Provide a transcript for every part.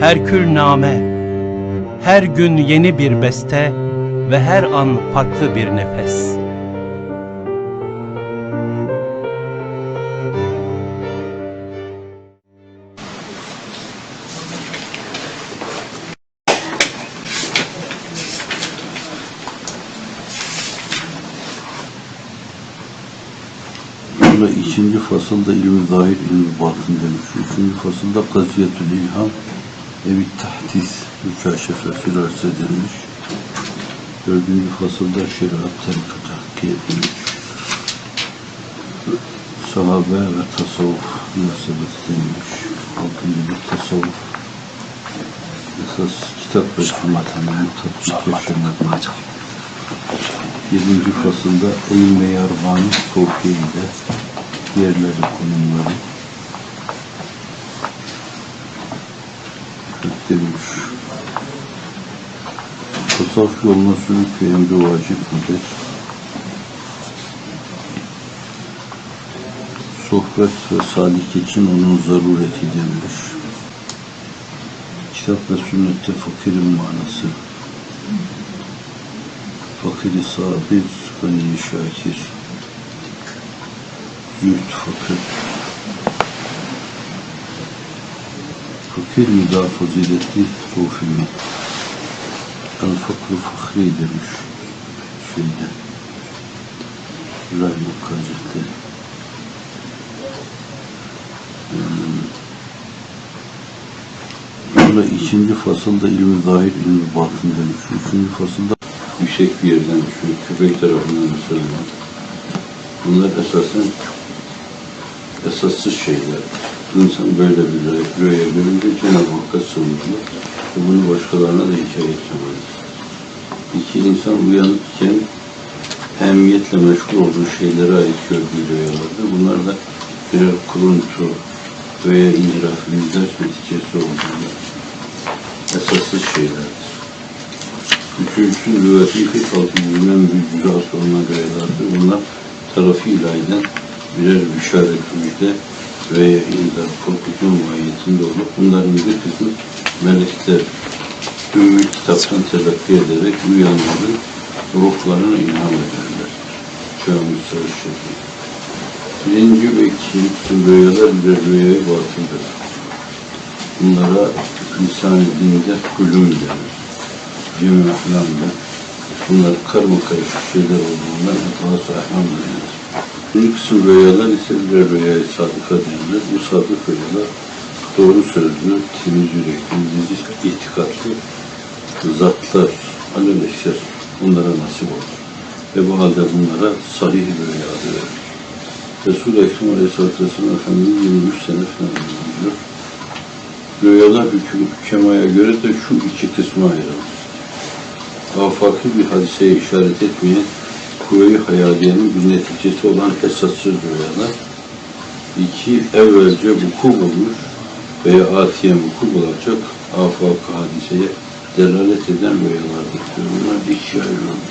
Herkül name, her gün yeni bir beste ve her an farklı bir nefes. Burada ikinci fasılda ilmi zahir, ilmi batın demiş. Üçüncü fasılda kaziyetül ilham, evi tahdis, mükaşefesi arz edilmiş. Dördüncü fasılda şeriat tarikat hakkı edilmiş. Sahabe ve tasavvuf münasebeti denilmiş. Altıncı bir tasavvuf. Esas kitap ve sünnetin tatbik yaşamak. Yedinci fasılda eğim ve yarbanı sofiyeyle yerleri konumları demiş. Tasavvuf yoluna sürük ve emri vacip midir? Sohbet ve salik için onun zarureti demiş. Kitap ve sünnette fakirin manası. Fakiri sabir, gani şakir. Züht fakir. Fakir mi daha faziletli, sofi mi? El fakru fakri demiş şeyde. Rahim Hazretleri. Burada ikinci fasılda ilmi zahir, ilmi batın demiş. Üçüncü fasılda yüksek bir yerden düşüyor, köpek tarafından ısırılmak. Bunlar esasen esassız şeyler. İnsan böyle bir rüya- görünce Cenab-ı Hakk'a sığınırlar. Ve bunu başkalarına da hikaye etmemelidir. İki insan uyanıkken ehemmiyetle meşgul olduğu şeylere ait gördüğü rüyalardır. Bunlar da birer kuruntu veya inhiraf, yüzler neticesi olduğunda esassız şeylerdir. Üçüncüsü lüveti halkı bilinen bir güzel soruna görelerdir. Bunlar tarafı ilahiden birer bişaret müjde veya indar korkucu mahiyetinde olup bunların bir kısmı melekler ümmü kitaptan telakki ederek uyanların ruhlarına ilham ederler. Şahımız Sarışşehir. Birinci ve ikinci kısım rüyalar birer rüyayı batıldır. Bunlara lisan-ı dinde kulüm denir cümle ahlamda bunlar karma karışık şeyler olduğundan etası ahlam denilir. Bir kısım rüyalar ise birer rüyayı sadıka denilir. Bu sadık rüyalar doğru sözlü, temiz yürekli, leziz itikatlı zatlar, alelekser bunlara nasip olur. Ve bu halde bunlara sahih rüya adı verilir. Resul-i Ekrem Aleyhisselatü Vesselam Efendimiz 23 sene falan diyor. Rüyalar hüküm kemaya göre de şu iki kısma ayrılır afaki bir hadiseye işaret etmeyen kuvve-i hayaliyenin bir neticesi olan esassız rüyalar. İki, evvelce vuku bulmuş veya atiye vuku bulacak afak hadiseye delalet eden rüyalardır. Bunlar ikiye ayrılır.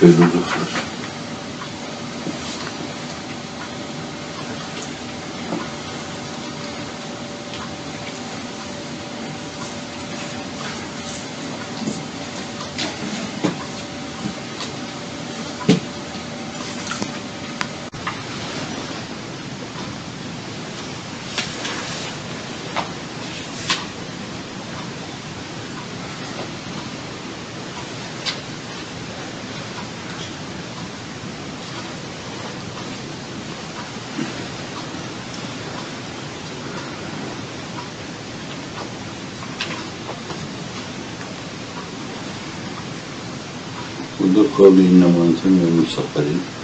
Feyluzluklar. Burada kavli innemâ enten ve musakkarin.